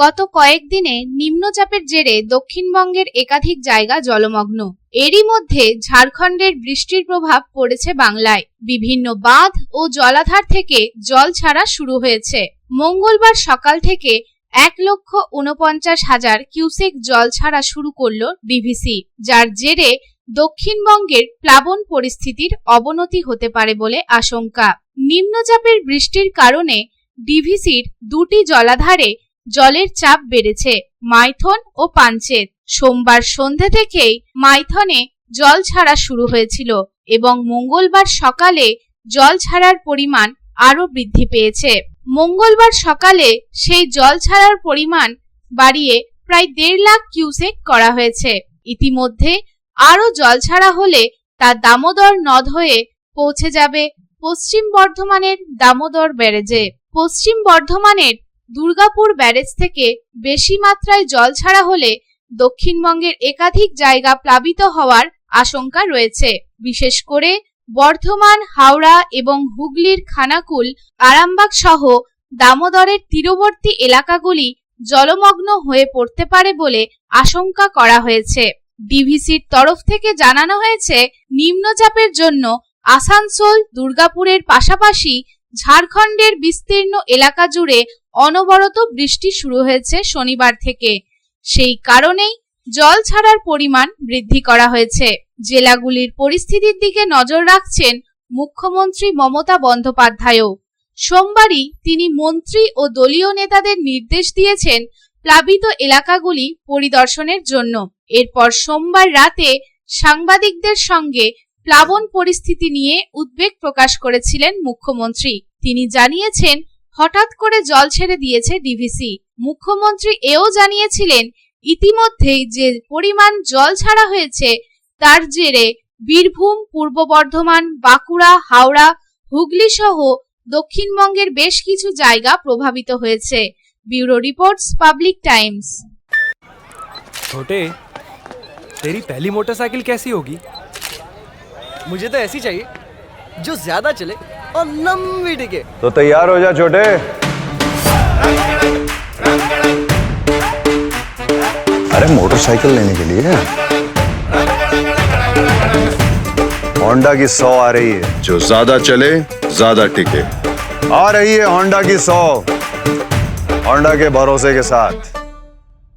গত কয়েকদিনে নিম্নচাপের জেরে দক্ষিণবঙ্গের একাধিক জায়গা জলমগ্ন। এরই মধ্যে ঝাড়খণ্ডের বৃষ্টির প্রভাব পড়েছে বাংলায়। বিভিন্ন বাঁধ ও জলাধার থেকে জল ছাড়া শুরু হয়েছে। মঙ্গলবার সকাল থেকে এক লক্ষ উনপঞ্চাশ হাজার কিউসেক জল ছাড়া শুরু করল ডিভিসি যার জেরে দক্ষিণবঙ্গের প্লাবন পরিস্থিতির অবনতি হতে পারে বলে আশঙ্কা। নিম্নচাপের বৃষ্টির কারণে ডিভিসির দুটি জলাধারে জলের চাপ বেড়েছে। মাইথন ও পাঞ্চেত সোমবার সন্ধে থেকেই মাইথনে জল ছাড়া শুরু হয়েছিল এবং মঙ্গলবার সকালে জল ছাড়ার পরিমাণ আরও বৃদ্ধি পেয়েছে। মঙ্গলবার সকালে সেই জল ছাড়ার পরিমাণ বাড়িয়ে প্রায় দেড় লাখ কিউসেক করা হয়েছে। ইতিমধ্যে আরও জল ছাড়া হলে তা দামোদর নদ হয়ে পৌঁছে যাবে। পশ্চিম বর্ধমানের দামোদর ব্যারেজে। পশ্চিম বর্ধমানের দুর্গাপুর ব্যারেজ থেকে বেশি মাত্রায় জল ছাড়া হলে দক্ষিণবঙ্গের একাধিক জায়গা প্লাবিত হওয়ার আশঙ্কা রয়েছে। বিশেষ করে বর্ধমান, হাওড়া এবং হুগলির খানাকুল, আরামবাগ সহ দামোদরের তীরবর্তী এলাকাগুলি জলমগ্ন হয়ে পড়তে পারে বলে আশঙ্কা করা হয়েছে। ডিভিসির তরফ থেকে জানানো হয়েছে, নিম্নচাপের জন্য আসানসোল, দুর্গাপুরের পাশাপাশি ঝাড়খণ্ডের বিস্তীর্ণ এলাকা জুড়ে অনবরত বৃষ্টি শুরু হয়েছে শনিবার থেকে। সেই কারণেই জল ছাড়ার পরিমাণ বৃদ্ধি করা হয়েছে। জেলাগুলির পরিস্থিতির দিকে নজর রাখছেন মুখ্যমন্ত্রী মমতা বন্দ্যোপাধ্যায়ও। সোমবারই তিনি মন্ত্রী ও দলীয় নেতাদের নির্দেশ দিয়েছেন প্লাবিত এলাকাগুলি পরিদর্শনের জন্য। এরপর সোমবার রাতে সাংবাদিকদের সঙ্গে প্লাবন পরিস্থিতি নিয়ে উদ্বেগ প্রকাশ করেছিলেন মুখ্যমন্ত্রী তিনি জানিয়েছেন হঠাৎ করে জল ছেড়ে দিয়েছে ডিভিসি মুখ্যমন্ত্রী এও জানিয়েছিলেন ইতিমধ্যেই যে পরিমাণ জল ছাড়া হয়েছে তার জেরে বীরভূম পূর্ব বর্ধমান বাঁকুড়া হাওড়া হুগলি সহ দক্ষিণবঙ্গের বেশ কিছু জায়গা প্রভাবিত হয়েছে ব্যুরো রিপোর্টস পাবলিক টাইমস छोटे तेरी पहली मोटरसाइकिल कैसी होगी मुझे तो ऐसी चाहिए जो ज़्यादा चले और लंबी टिके। तो तैयार हो जा छोटे। अरे मोटरसाइकिल लेने के लिए। होंडा की सौ आ रही है। जो ज़्यादा चले ज़्यादा टिके। आ रही है होंडा की सौ। होंडा के भरोसे के साथ।